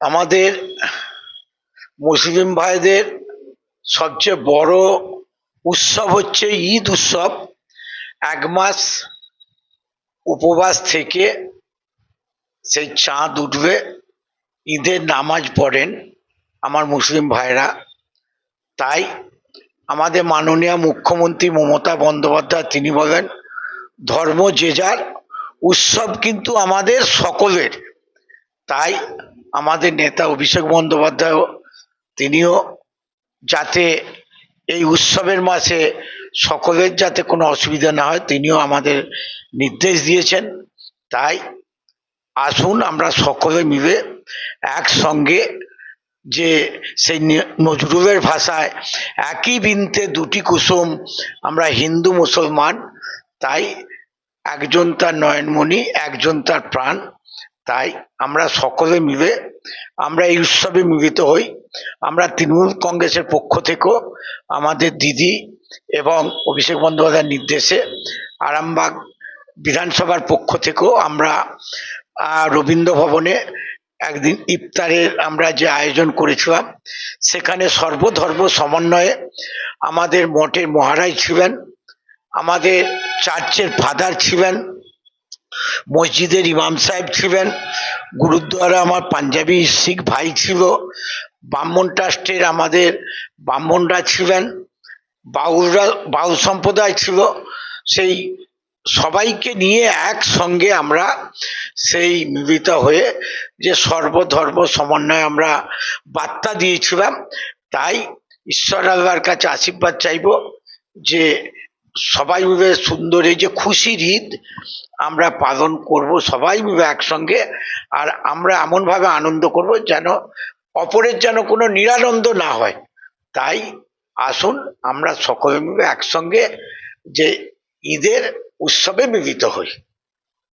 আমাদের মুসলিম ভাইদের সবচেয়ে বড় উৎসব হচ্ছে ঈদ উৎসব। এক মাস উপবাস থেকে সেই চাঁদ উঠবে, ঈদের নামাজ পড়েন আমার মুসলিম ভাইরা। তাই আমাদের মাননীয় মুখ্যমন্ত্রী মমতা বন্দ্যোপাধ্যায়, তিনি বলেন, ধর্ম যে যার, উৎসব কিন্তু আমাদের সকলের। তাই আমাদের নেতা অভিষেক বন্দ্যোপাধ্যায় তিনিও যাতে এই উৎসবের মাসে সকলের যাতে কোনো অসুবিধা না হয়, তিনিও আমাদের নির্দেশ দিয়েছেন। তাই আসুন আমরা সকলে মিলে একসঙ্গে যে সেই নজরুলের ভাষায় একই বৃন্তে দুটি কুসুম, আমরা হিন্দু মুসলমান, তাই একজন তার নয়নমণি, একজন তার প্রাণ। তাই আমরা সকলে মিলে, আমরা এই উৎসবে মিলিত হই। আমরা তৃণমূল কংগ্রেসের পক্ষ থেকেও আমাদের দিদি এবং অভিষেক বন্দ্যোপাধ্যায়ের নির্দেশে আরামবাগ বিধানসভার পক্ষ থেকেও আমরা রবীন্দ্র ভবনে একদিন ইফতারের আমরা যে আয়োজন করেছিলাম, সেখানে সর্বধর্ম সমন্বয়ে আমাদের মঠের মহারাজ ছিলেন, আমাদের চার্চের ফাদার ছিলেন মসজিদের ইমাম সাহেব ছিলেন, গুরুদ্বারা আমার পাঞ্জাবি শিখ ভাই ছিল, ব্রাহ্মণ ট্রাস্টের আমাদের ব্রাহ্মণরা ছিলেন, বাউলরা, বাউল সম্প্রদায় ছিল, সেই সবাইকে নিয়ে একসঙ্গে আমরা সেই মিলিত হয়ে যে সর্বধর্ম সমন্বয়ে আমরা বার্তা দিয়েছিলাম, তাই ঈশ্বর আল্লাহর কাছে আশীর্বাদ চাইব যে সবাই মিলে সুন্দর, এই যে খুশির ঈদ আমরা পালন করব, সবাই মিলে একসঙ্গে, আর আমরা এমনভাবে আনন্দ করব যেন অপরের যেন কোনো নিরানন্দ না হয়। তাই আসুন, আমরা সকলে মিলে একসঙ্গে যে ঈদের উৎসবে মিলিত হই।